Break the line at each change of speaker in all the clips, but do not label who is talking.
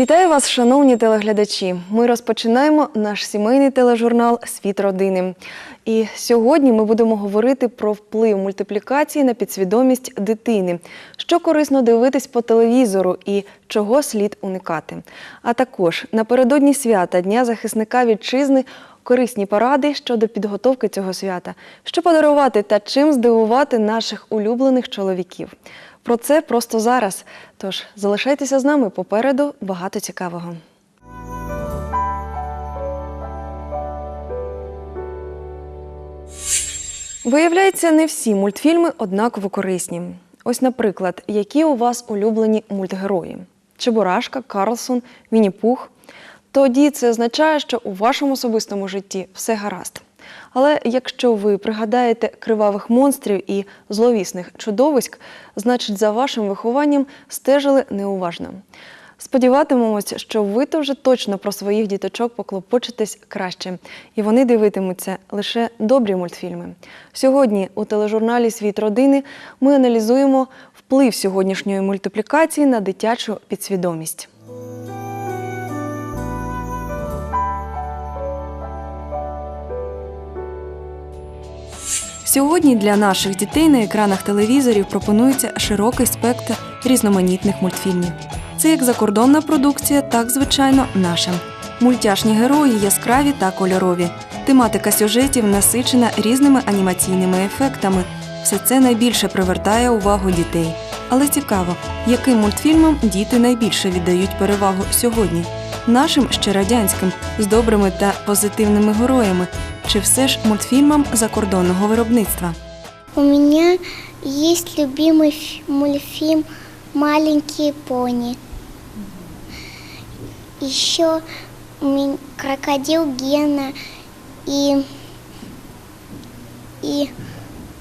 Вітаю вас, шановні телеглядачі. Ми розпочинаємо наш сімейний тележурнал Світ родини. І сьогодні ми будемо говорити про вплив мультиплікації на підсвідомість дитини, що корисно дивитись по телевізору і чого слід уникати. А також напередодні свята Дня захисника вітчизни корисні поради щодо підготовки цього свята, що подарувати та чим здивувати наших улюблених чоловіків. Про це просто зараз. Тож залишайтеся з нами попереду багато цікавого. Виявляється, не всі мультфільми однаково корисні. Ось, наприклад, які у вас улюблені мультгерої: Чебурашка, Карлсон, Вінні-Пух. Тоді це означає, що у вашому особистому житті все гаразд. Але якщо ви пригадаєте кривавих монстрів і зловісних чудовиськ, значить за вашим вихованням стежили неуважно. Сподіватимемось, що ви то вже точно про своїх діточок поклопочитесь краще, і вони дивитимуться лише добрі мультфільми. Сьогодні у тележурналі Світ родини ми аналізуємо вплив сьогоднішньої мультиплікації на дитячу підсвідомість. Сьогодні для наших дітей на екранах телевізорів пропонується широкий спектр різноманітних мультфільмів. Це як закордонна продукція, так звичайно наша. Мультяшні герої яскраві та кольорові. Тематика сюжетів насичена різними анімаційними ефектами. Все це найбільше привертає увагу дітей. Але цікаво, яким мультфільмам діти найбільше віддають перевагу сьогодні? Нашим ще радянським з добрими та позитивними героями, чи все ж мультфільмам закордонного виробництва?
У меня есть любимый ф- мультфильм «Маленькие пони». Еще крокодил Гена и и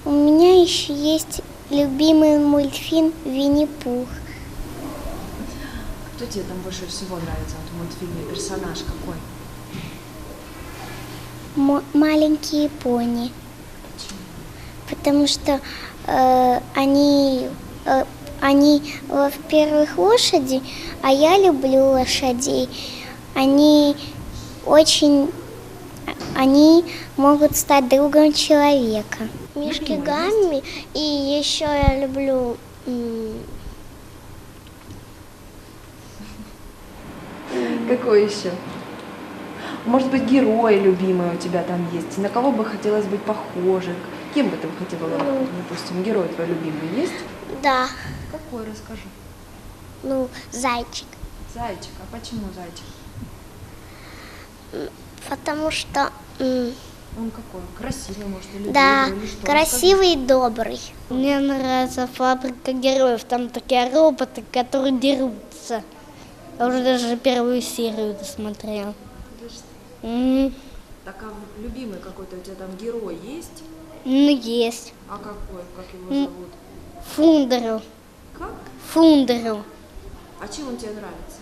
у меня еще есть любимый мультфильм Винни-Пух.
Кто тебе там больше всего нравится вот в мультфильме? Персонаж какой?
Маленькие пони. Потому что э, они, э, они, во-первых, лошади, а я люблю лошадей. Они очень, они могут стать другом человека. Мишки Гамми, и еще я люблю
Какой еще? Может быть, герой любимый у тебя там есть? На кого бы хотелось быть похожим? Кем бы ты хотела быть, допустим, герой твой любимый есть?
да,
Какой, расскажи.
ну зайчик.
Зайчик. А почему зайчик?
Потому что
Он какой? Красивый, может, или
Да,
добрый, или что?
красивый и добрый.
Мне нравится фабрика героев. Там такие роботы, которые дерутся. Я уже даже первую серию досмотрел. М,
Так, а любимый какой-то у тебя там герой есть?
Ну, есть.
А какой? Как его
М.
зовут?
Фундеру.
Как?
Фундеру.
А чем он тебе нравится?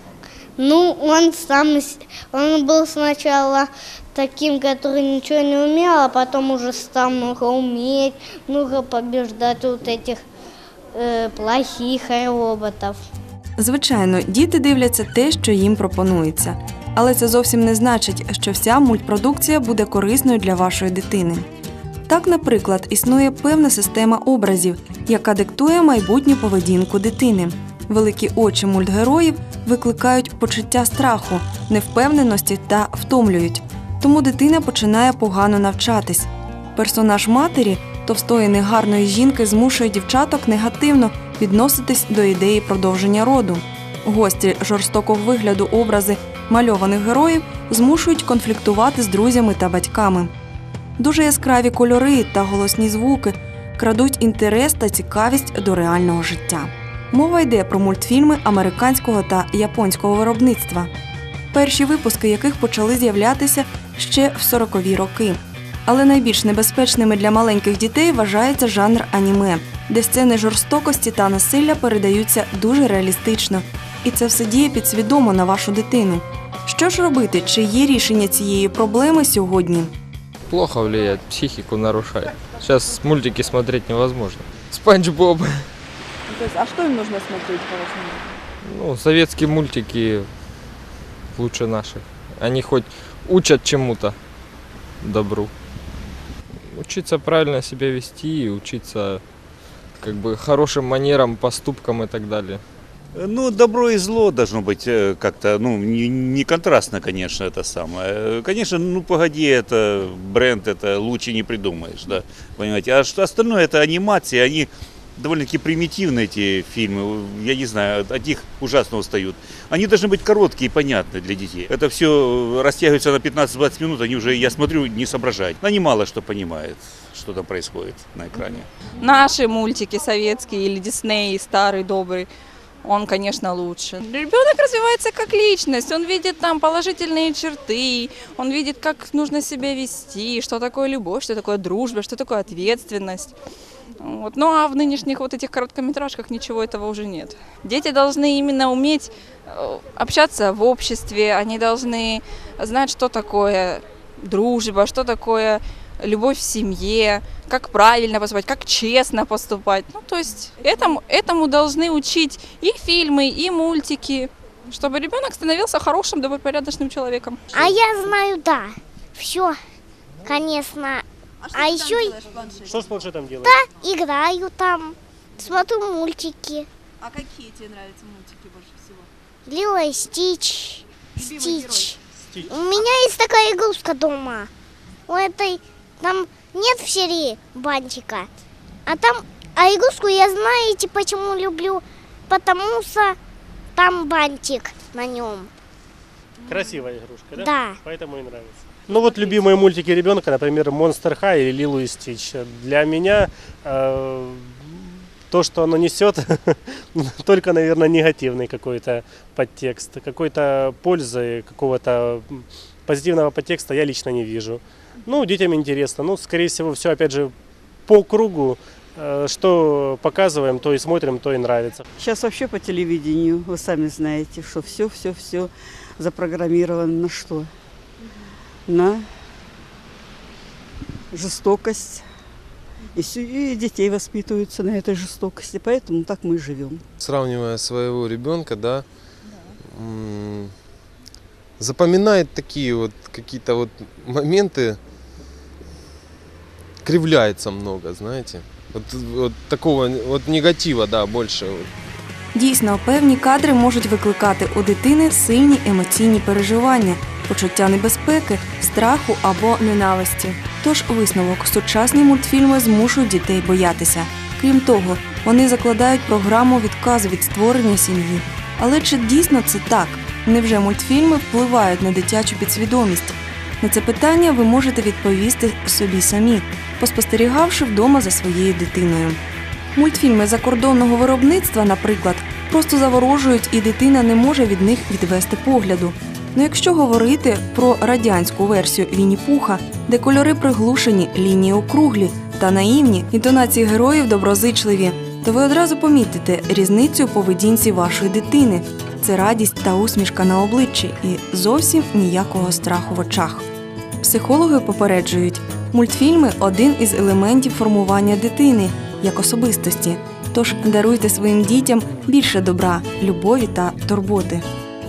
Ну, он сам, с- он был сначала таким, который ничего не умел, а потом уже стал много уметь, много побеждать вот этих э, плохих роботов.
Звичайно, діти дивляться те, що їм пропонується. Але це зовсім не значить, що вся мультпродукція буде корисною для вашої дитини. Так, наприклад, існує певна система образів, яка диктує майбутню поведінку дитини. Великі очі мультгероїв викликають почуття страху, невпевненості та втомлюють. Тому дитина починає погано навчатись. Персонаж матері, товстої негарної жінки, змушує дівчаток негативно відноситись до ідеї продовження роду. Гості жорстокого вигляду образи мальованих героїв змушують конфліктувати з друзями та батьками. Дуже яскраві кольори та голосні звуки крадуть інтерес та цікавість до реального життя. Мова йде про мультфільми американського та японського виробництва, перші випуски яких почали з'являтися ще в 40-ві роки. Але найбільш небезпечними для маленьких дітей вважається жанр аніме, де сцени жорстокості та насилля передаються дуже реалістично, і це все діє підсвідомо на вашу дитину. Що ж робити? Чи є рішення цієї проблеми сьогодні?
плохо влияет, психику нарушает. Сейчас мультики смотреть невозможно. Спанч Боб.
То есть, а что им нужно смотреть, по-вашему?
Ну, советские мультики лучше наших. Они хоть учат чему-то добру. Учиться правильно себя вести, учиться как бы хорошим манерам, поступкам и так далее.
Ну, добро и зло должно быть э, как-то, ну, не, не контрастно, конечно, это самое. Э, Конечно, ну, погоди, это бренд, это лучше не придумаешь, да, понимаете. А что остальное, это анимация, они довольно-таки примитивны, эти фильмы, я не знаю, от них ужасно устают. Они должны быть короткие и понятны для детей. Это все растягивается на 15-20 минут, они уже, я смотрю, не соображают. Они мало что понимают, что там происходит на экране.
Наши мультики советские или Дисней, старый, добрый, он, конечно, лучше. Ребенок развивается как личность, он видит там положительные черты, он видит, как нужно себя вести, что такое любовь, что такое дружба, что такое ответственность. Вот. Ну а в нынешних вот этих короткометражках ничего этого уже нет. Дети должны именно уметь э, общаться в обществе, они должны знать, что такое дружба, что такое любовь в семье, как правильно поступать, как честно поступать. Ну, то есть этому, этому должны учить и фильмы, и мультики, чтобы ребенок становился хорошим, добропорядочным человеком.
А я знаю, да. Все, конечно. А, еще
Что с планшетом делаешь?
играю там, смотрю мультики.
А какие тебе нравятся мультики больше всего?
Лила и Стич. Стич.
Стич.
У меня есть такая игрушка дома. У этой там нет в серии бантика. А там, а игрушку я знаете, почему люблю? Потому что там бантик на нем.
Красивая игрушка, да?
Да.
Поэтому и нравится. Ну вот любимые мультики ребенка, например, Monster High или Лилу и Стич. Для меня э, то, что оно несет, только, наверное, негативный какой-то подтекст. Какой-то пользы, какого-то позитивного подтекста я лично не вижу. Ну, детям интересно. Ну, скорее всего, все, опять же, по кругу. Э, Что показываем, то и смотрим, то и нравится.
Сейчас вообще по телевидению, вы сами знаете, что все-все-все запрограммировано на что? На жестокость. И, детей воспитываются на этой жестокости, поэтому так мы и живем.
сравнивая своего ребенка, да, м, запоминает такие вот какие-то вот моменты, кривляется много, знаете. Вот, вот такого вот негатива, да, больше.
Дійсно, певні кадри можуть викликати у дитини сильні емоційні переживання, почуття небезпеки, страху або ненависті. Тож висновок сучасні мультфільми змушують дітей боятися. Крім того, вони закладають програму відказу від створення сім'ї. Але чи дійсно це так? Невже мультфільми впливають на дитячу підсвідомість? На це питання ви можете відповісти собі самі, поспостерігавши вдома за своєю дитиною. Мультфільми закордонного виробництва, наприклад, просто заворожують, і дитина не може від них відвести погляду. Ну якщо говорити про радянську версію Вінні-Пуха, де кольори приглушені, лінії округлі та наївні, інтонації героїв доброзичливі, то ви одразу помітите різницю поведінці вашої дитини. Це радість та усмішка на обличчі і зовсім ніякого страху в очах. Психологи попереджують, мультфільми один із елементів формування дитини як особистості. Тож даруйте своїм дітям більше добра, любові та турботи.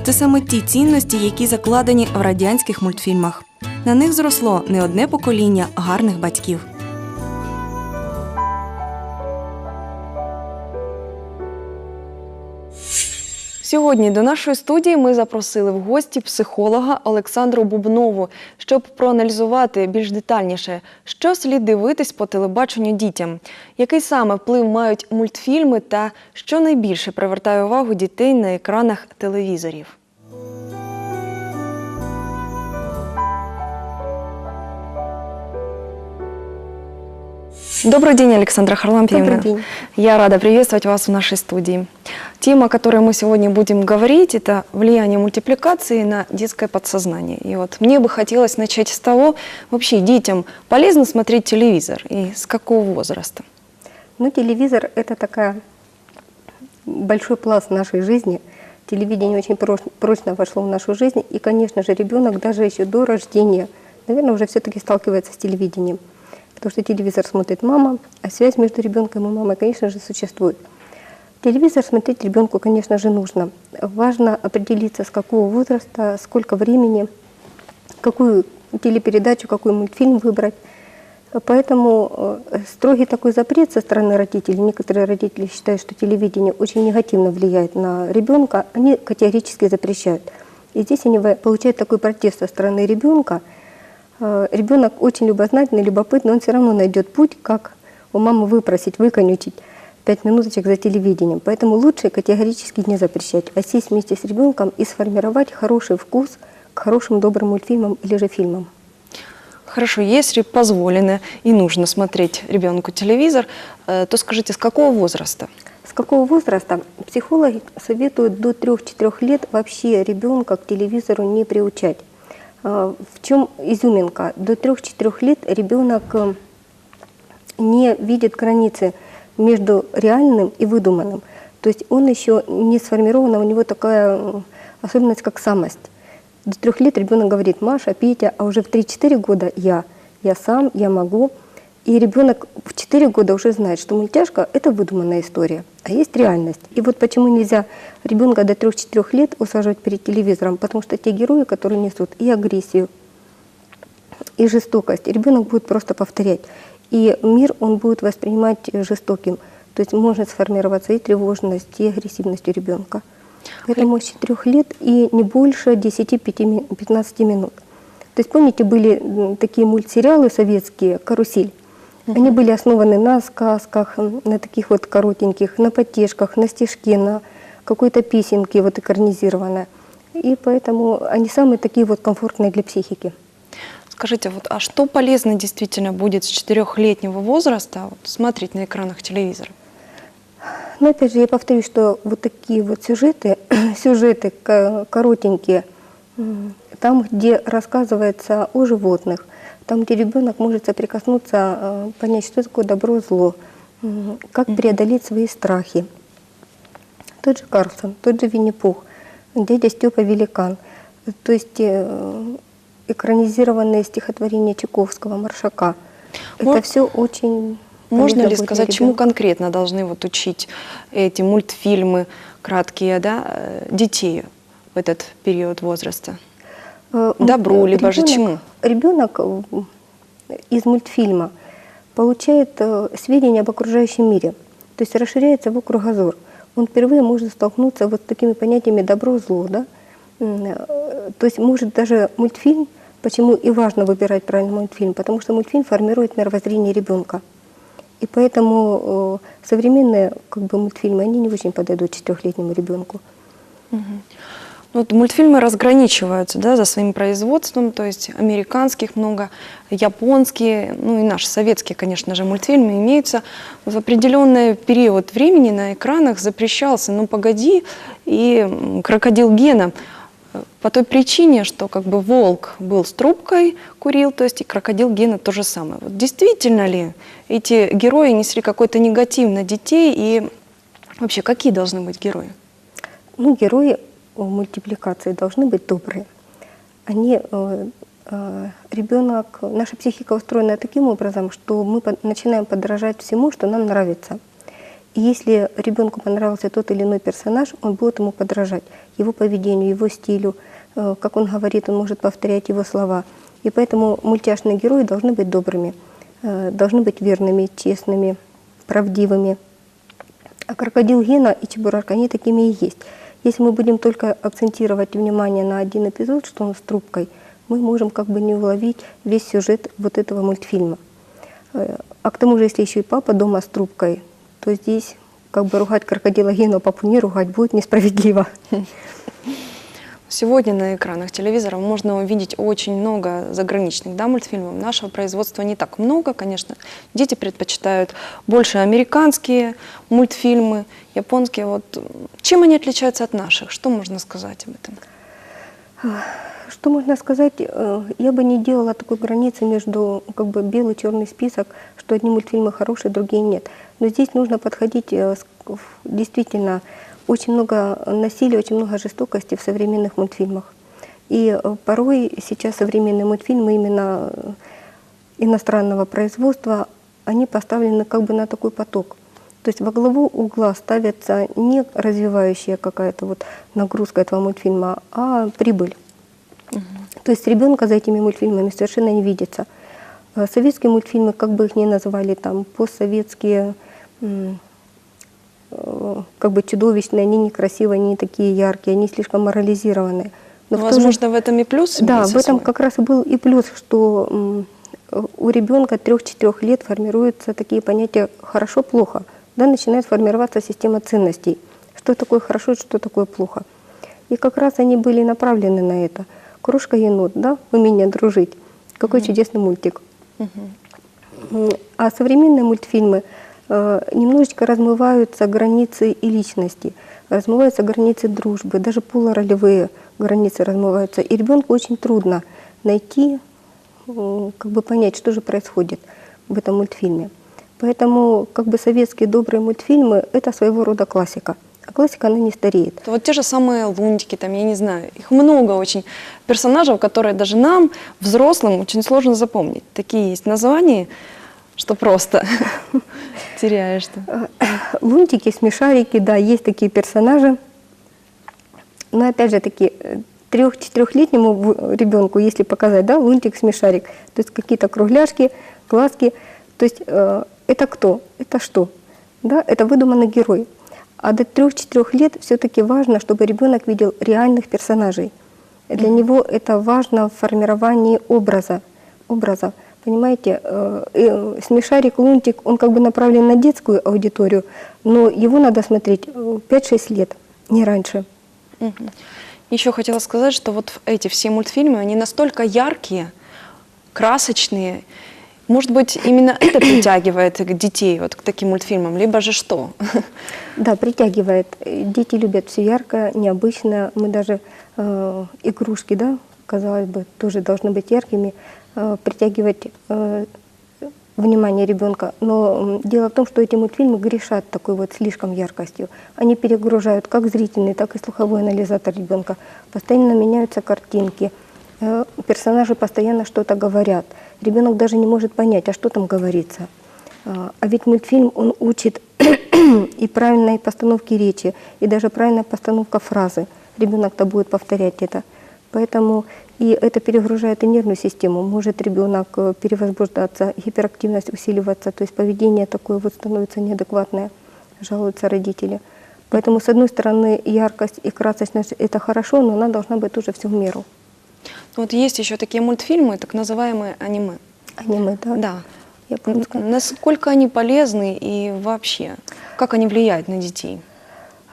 Це саме ті цінності, які закладені в радянських мультфільмах. На них зросло не одне покоління гарних батьків. Сьогодні до нашої студії ми запросили в гості психолога Олександру Бубнову, щоб проаналізувати більш детальніше, що слід дивитись по телебаченню дітям, який саме вплив мають мультфільми та що найбільше привертає увагу дітей на екранах телевізорів. Добрый день, Александра Харлампиевна.
Добрый день.
Я рада приветствовать вас в нашей студии. Тема, о которой мы сегодня будем говорить, это влияние мультипликации на детское подсознание. И вот мне бы хотелось начать с того, вообще детям полезно смотреть телевизор и с какого возраста?
Ну, телевизор – это такая большой пласт нашей жизни. Телевидение очень прочно вошло в нашу жизнь. И, конечно же, ребенок даже еще до рождения, наверное, уже все-таки сталкивается с телевидением. Потому что телевизор смотрит мама, а связь между ребенком и мамой, конечно же, существует. Телевизор смотреть ребенку, конечно же, нужно. Важно определиться, с какого возраста, сколько времени, какую телепередачу, какой мультфильм выбрать. Поэтому э, строгий такой запрет со стороны родителей, некоторые родители считают, что телевидение очень негативно влияет на ребенка, они категорически запрещают. И здесь они получают такой протест со стороны ребенка. Э, Ребенок очень любознательный, любопытный, он все равно найдет путь, как у мамы выпросить, выконючить пять минуточек за телевидением. Поэтому лучше категорически не запрещать, а сесть вместе с ребенком и сформировать хороший вкус к хорошим добрым мультфильмам или же фильмам.
Хорошо, если позволено и нужно смотреть ребенку телевизор, э, то скажите, с какого возраста?
С какого возраста? Психологи советуют до 3-4 лет вообще ребенка к телевизору не приучать. А, В чем изюминка? До 3-4 лет ребенок э, не видит границы между реальным и выдуманным. То есть он еще не сформирован, у него такая особенность, как самость. До трех лет ребенок говорит Маша, Петя, а уже в 3-4 года я, я сам, я могу. И ребенок в 4 года уже знает, что мультяшка – это выдуманная история, а есть реальность. И вот почему нельзя ребенка до 3-4 лет усаживать перед телевизором, потому что те герои, которые несут и агрессию, и жестокость, ребенок будет просто повторять. И мир он будет воспринимать э, жестоким. То есть может сформироваться и тревожность, и агрессивность у ребенка. Поэтому с 4 лет и не больше 10-15 минут. То есть помните, были такие мультсериалы советские «Карусель». Они были основаны на сказках, на таких вот коротеньких, на потешках, на стишке, на какой-то песенке вот экранизированной. И поэтому они самые такие вот комфортные для психики.
Скажите, вот, а что полезно действительно будет с четырехлетнего возраста вот, смотреть на экранах телевизора?
Но опять же, я повторюсь, что вот такие вот сюжеты, сюжеты ко- коротенькие, там, где рассказывается о животных, там, где ребенок может соприкоснуться, э, понять, что такое добро, зло, как преодолеть свои страхи. Тот же Карлсон, тот же Винни-Пух, дядя Степа Великан. То есть э, экранизированные стихотворения Чайковского, Маршака.
Мож-
Это все очень
Можно ли сказать, чему конкретно должны вот учить эти мультфильмы краткие да, э, детей в этот период возраста?
Э,
Добру,
м,
либо же
ребенок-
чему?
Ребенок э, из мультфильма получает сведения об окружающем мире, то есть расширяется его кругозор. Он впервые может столкнуться вот с такими понятиями добро, зло, да? То есть может даже мультфильм, почему и важно выбирать правильный мультфильм, потому что мультфильм формирует мировоззрение ребенка. И поэтому э, современные как бы, мультфильмы, они не очень подойдут четырехлетнему ребенку.
Ну, Вот мультфильмы разграничиваются да, за своим производством, то есть американских много, японские, ну и наши советские, конечно же, мультфильмы имеются. В определенный период времени на экранах запрещался «Ну погоди» и «Крокодил Гена» по той причине, что как бы волк был с трубкой, курил, то есть и крокодил Гена то же самое. Вот действительно ли эти герои несли какой-то негатив на детей и вообще какие должны быть герои?
Ну, герои э, мультипликации должны быть добрые. Они, э, э, ребенок, наша психика устроена таким образом, что мы начинаем подражать всему, что нам нравится. Если ребенку понравился тот или иной персонаж, он будет ему подражать, его поведению, его стилю, э, как он говорит, он может повторять его слова. И поэтому мультяшные герои должны быть добрыми, э, должны быть верными, честными, правдивыми. А крокодил Гена и Чебурашка, они такими и есть. Если мы будем только акцентировать внимание на один эпизод, что он с трубкой, мы можем как бы не уловить весь сюжет вот этого мультфильма. Э, А к тому же, если еще и папа дома с трубкой, то здесь как бы ругать крокодила Гену, а папу не ругать будет несправедливо.
Сегодня на экранах телевизора можно увидеть очень много заграничных да, мультфильмов. Нашего производства не так много, конечно. Дети предпочитают больше американские мультфильмы, японские. Вот чем они отличаются от наших? Что можно сказать об этом?
Что можно сказать? Э, Я бы не делала такой границы между как бы белый черный список, что одни мультфильмы хорошие, другие нет. Но здесь нужно подходить э, действительно очень много насилия, очень много жестокости в современных мультфильмах. И э, порой сейчас современные мультфильмы именно иностранного производства, они поставлены как бы на такой поток. То То есть во главу угла ставится не развивающая какая-то вот нагрузка этого мультфильма, а прибыль. То есть ребенка за этими мультфильмами совершенно не видится. Э, Советские мультфильмы, как бы их ни называли, там постсоветские, э, как бы чудовищные, они некрасивые, они не такие яркие, они слишком морализированные. Но в то же-
Возможно, в этом и плюс
да, в этом как раз и был и плюс, что м, у ребенка 3-4 лет формируются такие понятия хорошо-плохо. Да, начинает формироваться система ценностей. Что такое хорошо, что такое плохо. И как раз они были направлены на это. Кружка енот, да, умение дружить. Какой чудесный мультик. М, А современные мультфильмы э, немножечко размываются границы и личности, размываются границы дружбы, даже полуролевые границы размываются. И ребенку очень трудно найти, м, как бы понять, что же происходит в этом мультфильме. Поэтому как бы советские добрые мультфильмы – это своего рода классика. А классика, она не стареет.
Вот те же самые лунтики, там, я не знаю, их много очень персонажей, которые даже нам, взрослым, очень сложно запомнить. Такие есть названия, что просто теряешься.
Лунтики, смешарики, да, есть такие персонажи. Но опять же таки, трех-четырехлетнему ребенку, если показать, да, лунтик, смешарик, то есть какие-то кругляшки, глазки, то есть э, это кто? Это что? Да, это выдуманный герой. А до трех-четырех лет все-таки важно, чтобы ребенок видел реальных персонажей. Для него это важно в формировании образа. образа. Понимаете, э, э, смешарик, лунтик, он как бы направлен на детскую аудиторию, но его надо смотреть э, 5-6 лет, не раньше.
Еще хотела сказать, что вот эти все мультфильмы, они настолько яркие, красочные. Может быть, именно это притягивает детей вот к таким мультфильмам, либо же что?
Да, притягивает. Дети любят все яркое, необычное. Мы даже э, игрушки, да, казалось бы, тоже должны быть яркими, э, притягивать э, внимание ребенка. Но дело в том, что эти мультфильмы грешат такой вот слишком яркостью. Они перегружают как зрительный, так и слуховой анализатор ребенка. Постоянно меняются картинки. Э, Персонажи постоянно что-то говорят. Ребенок даже не может понять, а что там говорится. А а ведь мультфильм, он учит и правильной постановке речи, и даже правильная постановка фразы. Ребенок-то будет повторять это. Поэтому и это перегружает и нервную систему. Может ребенок э, перевозбуждаться, гиперактивность усиливаться, то есть поведение такое вот становится неадекватное, жалуются родители. Поэтому, с одной стороны, яркость и красочность – это хорошо, но она должна быть тоже все в меру.
Ну, Вот есть еще такие мультфильмы, так называемые аниме.
Аниме, да?
Да.
Японское.
Насколько они полезны и вообще, как они влияют на детей?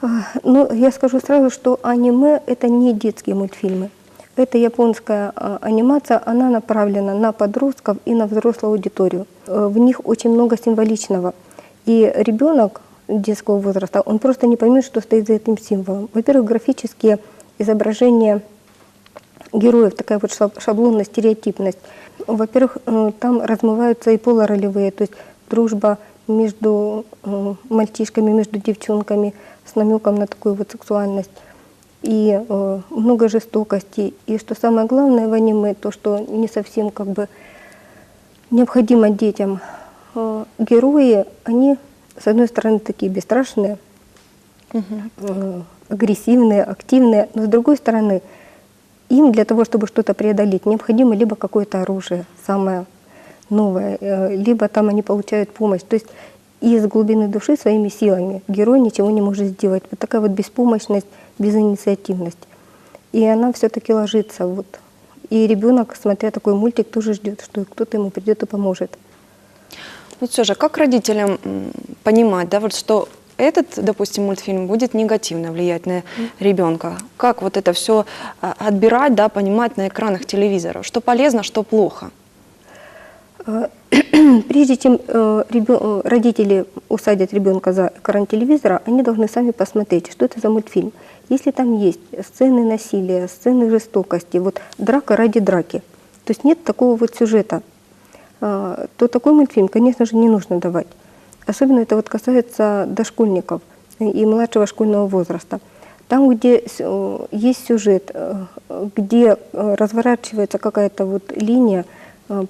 А, Ну, я скажу сразу, что аниме – это не детские мультфильмы. Это японская а, анимация, она направлена на подростков и на взрослую аудиторию. Э, В них очень много символичного. И ребенок детского возраста, он просто не поймет, что стоит за этим символом. Во-первых, графические изображения героев, такая вот шаб- шаблонность, стереотипность. Во-первых, э, там размываются и полуролевые, то есть дружба между э, мальчишками, между девчонками с намеком на такую вот сексуальность. И э, много жестокости. И что самое главное в аниме, то, что не совсем как бы необходимо детям. Герои, они, с одной стороны, такие бесстрашные, э, агрессивные, активные, но с другой стороны, им для того, чтобы что-то преодолеть, необходимо либо какое-то оружие, самое новое, э, либо там они получают помощь. То есть из глубины души своими силами герой ничего не может сделать. Вот такая вот беспомощность, безинициативность. И она все-таки ложится. Вот. И ребенок, смотря такой мультик, тоже ждет, что кто-то ему придет и поможет.
Вот все же, как родителям понимать, да, вот что этот, допустим, мультфильм будет негативно влиять на ребенка? Как вот это все отбирать, да, понимать на экранах телевизоров? Что полезно, что плохо?
Э, Прежде чем э, э, родители усадят ребенка за экран телевизора, они должны сами посмотреть, что это за мультфильм. Если там есть сцены насилия, сцены жестокости, вот драка ради драки, то есть нет такого вот сюжета, а, то такой мультфильм, конечно же, не нужно давать. Особенно это вот касается дошкольников и младшего школьного возраста. Там, где э, есть сюжет, э, где э, разворачивается какая-то вот линия,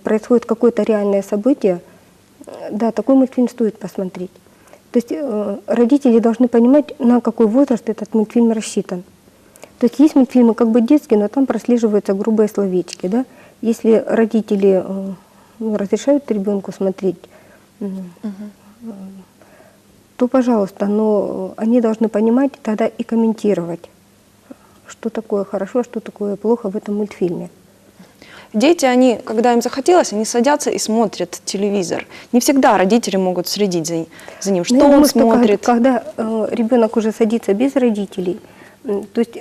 происходит какое-то реальное событие, да, такой мультфильм стоит посмотреть. То есть родители должны понимать, на какой возраст этот мультфильм рассчитан. То есть есть мультфильмы как бы детские, но там прослеживаются грубые словечки. Да? Если родители э, ну, разрешают ребенку смотреть, э, то пожалуйста, но они должны понимать тогда и комментировать, что такое хорошо, что такое плохо в этом мультфильме.
Дети, они, когда им захотелось, они садятся и смотрят телевизор. Не всегда родители могут следить за, за ним, что
Ну,
он
думаю, что
смотрит.
Когда, когда, э, ребенок уже садится без родителей, то есть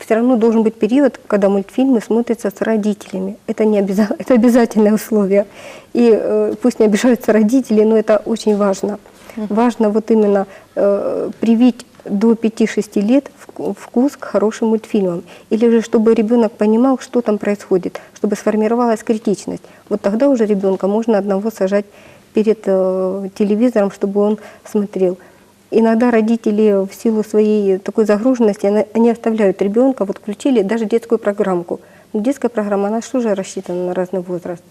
все равно должен быть период, когда мультфильмы смотрятся с родителями. Это, не обяза- это обязательное условие. И э, пусть не обижаются родители, но это очень важно. Важно вот именно э, привить до 5-6 лет вку- вкус к хорошим мультфильмам. Или же чтобы ребенок понимал, что там происходит, чтобы сформировалась критичность. Вот тогда уже ребенка можно одного сажать перед э, телевизором, чтобы он смотрел. Иногда родители в силу своей такой загруженности, они оставляют ребенка, вот включили даже детскую программку. Но детская программа, она же тоже рассчитана на разный возраст.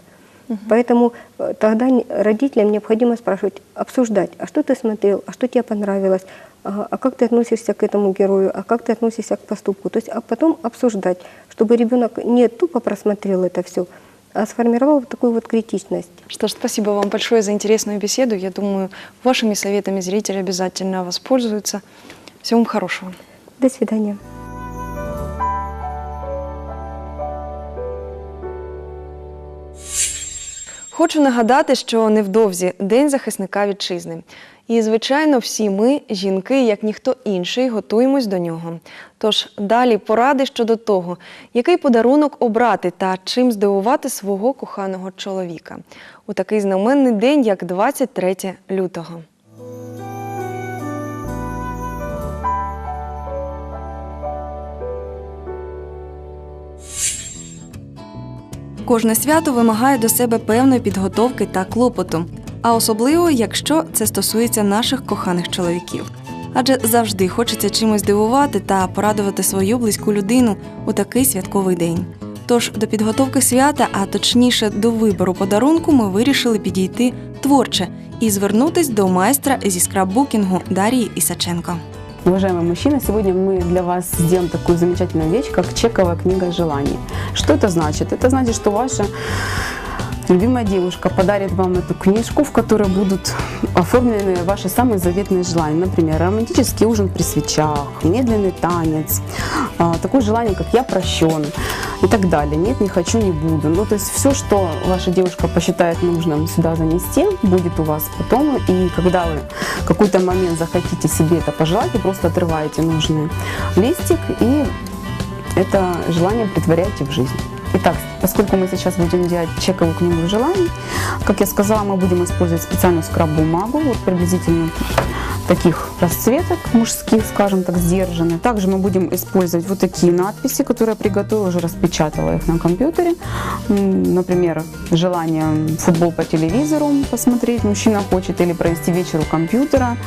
Поэтому э, тогда родителям необходимо спрашивать, обсуждать, а что ты смотрел, а что тебе понравилось, а, а как ты относишься к этому герою, а как ты относишься к поступку. То есть, а потом обсуждать, чтобы ребенок не тупо просмотрел это все, а сформировал вот такую вот критичность.
Что ж, спасибо вам большое за интересную беседу. Я думаю, вашими советами зрители обязательно воспользуются. Всего вам хорошего.
До свидания.
Хочу нагадати, що невдовзі День захисника вітчизни. І, звичайно, всі ми, жінки, як ніхто інший, готуємось до нього. Тож далі поради щодо того, який подарунок обрати та чим здивувати свого коханого чоловіка у такий знаменний день, як 23 лютого. Кожне свято вимагає до себе певної підготовки та клопоту, а особливо, якщо це стосується наших коханих чоловіків. Адже завжди хочеться чимось дивувати та порадувати свою близьку людину у такий святковий день. Тож до підготовки свята, а точніше до вибору подарунку, ми вирішили підійти творче і звернутись до майстра зі скраббукінгу Дарії Ісаченко.
Уважаемые мужчины, сегодня мы для вас сделаем такую замечательную вещь, как чековая книга желаний. Что это значит? Это значит, что ваша любимая девушка подарит вам эту книжку, в которой будут оформлены ваши самые заветные желания. Например, романтический ужин при свечах, медленный танец, а, такое желание, как «я прощен» и так далее. Нет, не хочу, не буду. Ну, то есть все, что ваша девушка посчитает нужным сюда занести, будет у вас потом. И когда вы какой-то момент захотите себе это пожелать, вы просто отрываете нужный листик и это желание притворяете в жизнь. Итак, поскольку мы сейчас будем делать чековую книгу желаний, как я сказала, мы будем использовать специальную скраб-бумагу, вот приблизительно таких расцветок мужских, скажем так, сдержанных. Также мы будем использовать вот такие надписи, которые я приготовила, уже распечатала их на компьютере. Например, желание футбол по телевизору посмотреть мужчина хочет, или провести вечер у компьютера,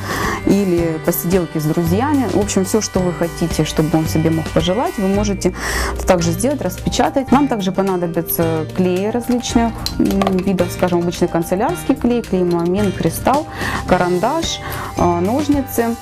или посиделки с друзьями. В общем, все, что вы хотите, чтобы он себе мог пожелать, вы можете также сделать, распечатать. Нам также понадобятся клеи различных видов, скажем, обычный канцелярский клей, клей муамин, кристалл, карандаш, а, ножницы,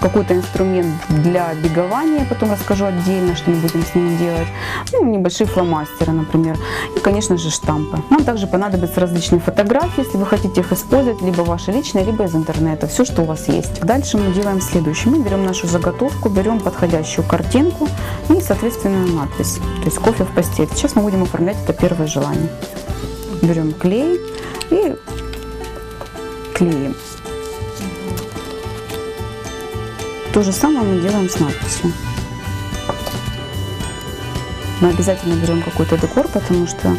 какой-то инструмент для бегования, потом расскажу отдельно, что мы будем с ним делать, ну, небольшие фломастеры, например, и, конечно же, штампы. Нам также понадобятся различные фотографии, если вы хотите их использовать, либо ваши личные, либо из интернета, все, что у вас есть. Дальше мы делаем следующее. Мы берем нашу заготовку, берем подходящую картинку и, соответственную надпись, то есть кофе в постель. Сейчас мы будем оформлять это первое желание. Берем клей и клеим. То же самое мы делаем с надписью. Мы обязательно берем какой-то декор, потому что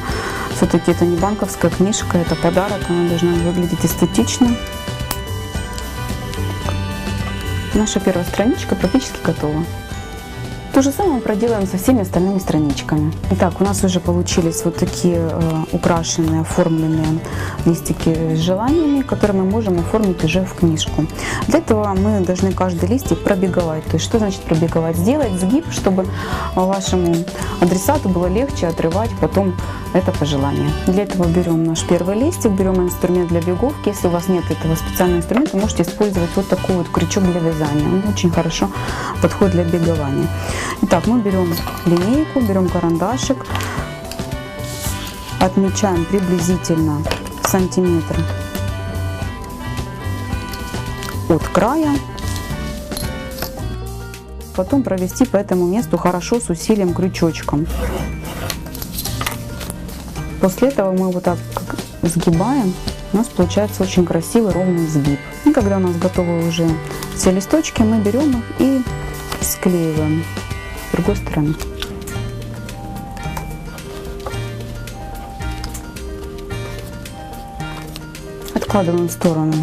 все-таки это не банковская книжка, это подарок, она должна выглядеть эстетично. Наша первая страничка практически готова. То же самое проделаем со всеми остальными страничками. Итак, у нас уже получились вот такие э, украшенные, оформленные листики с желаниями, которые мы можем оформить уже в книжку. Для этого мы должны каждый листик пробеговать. То есть что значит пробеговать? Сделать сгиб, чтобы вашему адресату было легче отрывать потом это пожелание. Для этого берем наш первый листик, берем инструмент для беговки. Если у вас нет этого специального инструмента, можете использовать вот такой вот крючок для вязания. Он очень хорошо подходит для бегования. Итак, мы берем линейку, берем карандашик, отмечаем приблизительно сантиметр от края. Потом провести по этому месту хорошо с усилием крючочком. После этого мы вот так сгибаем, у нас получается очень красивый ровный сгиб. И когда у нас готовы уже все листочки, мы берем их и склеиваем другой стороны. Откладываем в сторону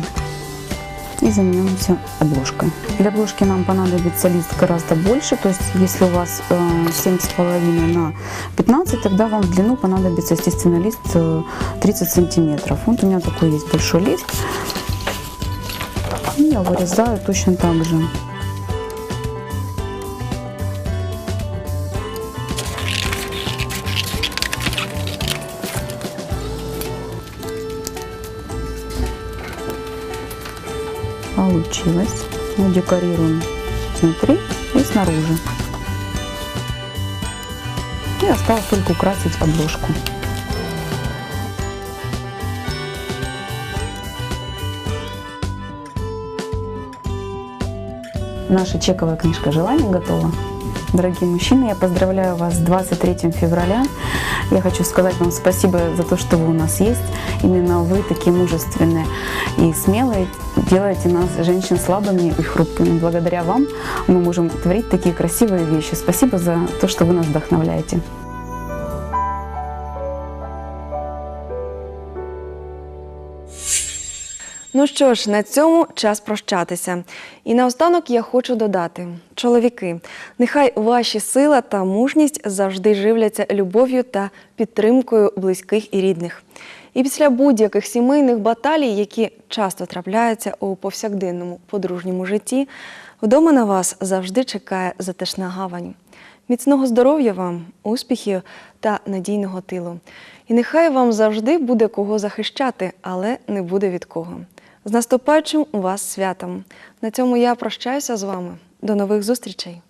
и занимаемся обложкой. Для обложки нам понадобится лист гораздо больше, то есть если у вас э, 7,5 на 15, тогда вам в длину понадобится, естественно, лист э, 30 сантиметров. Вот у меня такой есть большой лист. Я вырезаю точно так же. Получилось. Мы декорируем внутри и снаружи. И осталось только украсить обложку. Наша чековая книжка желаний готова. Дорогие мужчины, я поздравляю вас с 23 февраля. Я хочу сказать вам спасибо за то, что вы у нас есть. Именно вы такие мужественные и смелые, делаете нас, женщин, слабыми и хрупкими. Благодаря вам мы можем творить такие красивые вещи. Спасибо за то, что вы нас вдохновляете.
Ну що ж, на цьому час прощатися. І наостанок я хочу додати: чоловіки, нехай ваші сила та мужність завжди живляться любов'ю та підтримкою близьких і рідних. І після будь-яких сімейних баталій, які часто трапляються у повсякденному подружньому житті, вдома на вас завжди чекає затишна гавань. Міцного здоров'я вам, успіхів та надійного тилу. І нехай вам завжди буде кого захищати, але не буде від кого. З наступаючим у вас святом. На цьому я прощаюся з вами. До нових зустрічей!